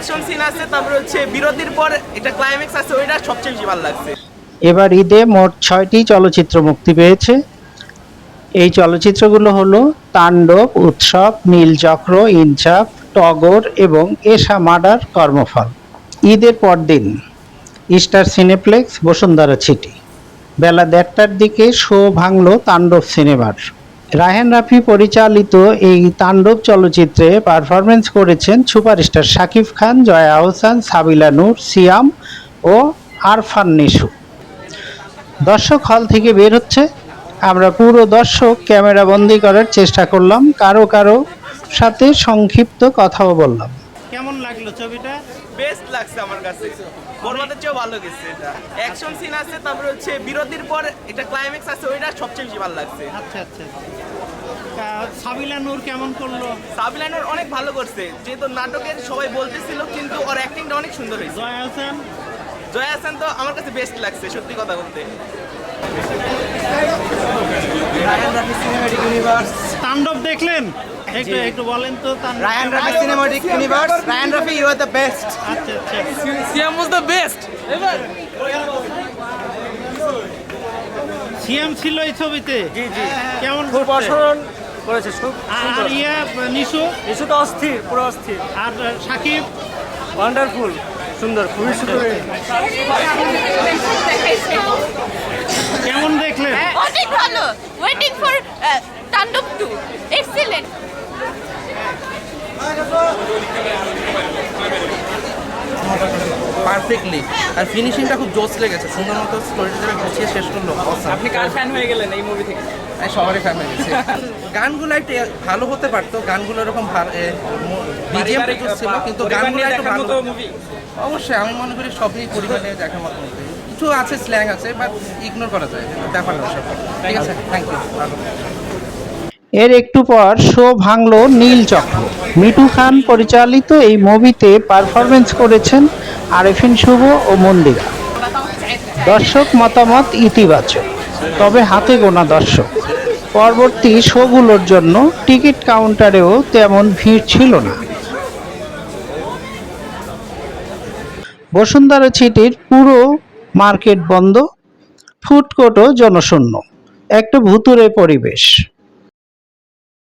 Action scene আছে, তারপরে হচ্ছে বিরতির পর একটা ক্লাইম্যাক্স আছে, ওইটা সবচেয়ে বেশি ভালো লাগছে। এবার ঈদে মোট ছয়টি চলচ্চিত্র মুক্তি পেয়েছে। এই চলচ্চিত্রগুলো হলো তাণ্ডব, উৎসব নীলচক্র ইনচাপ টগর এবং এশা মার্ডার কর্মফল। ঈদের পরদিন স্টার সিনেপ্লেক্স বসুন্ধরা সিটি। বেলা দেড়টার দিকে শো ভাঙল তাণ্ডব সিনেমার। রায়হান রাফি পরিচালিত এই তাণ্ডব চলচ্চিত্রে পারফরমেন্স করেছেন সুপারস্টার শাকিব খান, জয়া আহসান, সাবিলা নূর, সিয়াম ও আরফান নিশু। দর্শক হল থেকে বের হচ্ছে। আমরা পুরো দর্শক ক্যামেরা বন্দি করার চেষ্টা করলাম। কারও কারও সাথে সংক্ষিপ্ত কথাও বললাম। লাগল ছবিটা বেস্ট লাগছে আমার কাছে। বরবাদের চেয়েও ভালো গেছে এটা। অ্যাকশন সিন আছে তারপরে হচ্ছে বিরতির পর এটা ক্লাইম্যাক্স আছে ওইটা সবচেয়ে বেশি ভালো লাগছে। আচ্ছা আচ্ছা সাবিলা নূর কেমন করল? সাবিলানোর অনেক ভালো করছে যেহেতু নাটকের সবাই বলতেছিল কিন্তু ওর অ্যাক্টিংটা অনেক সুন্দর হয়েছে। জয়া হোসেন? জয়া হাসান তো আমার কাছে বেস্ট লাগছে সত্যি কথা বলতে। তাণ্ডব দেখলেন? একটু একটু বলেন তো Raihan Rafi cinematic universe Raihan Rafi you are the best আচ্ছা আচ্ছা। ওয়াজ দ্য বেস্ট সিএম ছিল এই ছবিতে? জি জি। কেমন খুব? অসাধারণ করেছে খুব আর আর ইয়া নিশু? ইস্যু তো অস্থির পুরো অস্থির। আর সাকিব? ওয়ান্ডারফুল সুন্দর খুবই সুন্দর কেমন দেখলেন অনেক ভালো waiting for Taandob too excellent perfectly আর ফিনিশিংটা খুব জোস লেগেছে। সুন্দর মতো স্টোরিটা যারা গুছিয়ে শেষ করল। আপনি কার ফ্যান হয়ে গেলেন এই মুভি থেকে? আমি সবারই ফ্যান হয়ে গেছে। গানগুলো একটু ভালো হতে পারতো। গানগুলো এরকম বিজিএম ছিল কিন্তু গানগুলো একটু ভালো। অবশ্যই আমি মনে করি সবই পরিমাণে দেখার মতো। কিছু আছে স্ল্যাং আছে বাট ইগনোর করা যায়। ব্যাপার না সব। ঠিক আছে? থ্যাংক ইউ ভালো। এর একটু পর শো ভাঙল নীল চক্র। মিঠু খান পরিচালিত এই মুভিতে পারফরমেন্স করেছেন আরেফিন শুভ ও মন্দিরা। দর্শক মতামত ইতিবাচক, তবে হাতে গোনা দর্শক। পরবর্তী শোগুলোর জন্য টিকিট কাউন্টারেও তেমন ভিড় ছিল না। বসুন্ধরা সিটির পুরো মার্কেট বন্ধ, ফুড জনশূন্য, একটা ভুতুরে পরিবেশ।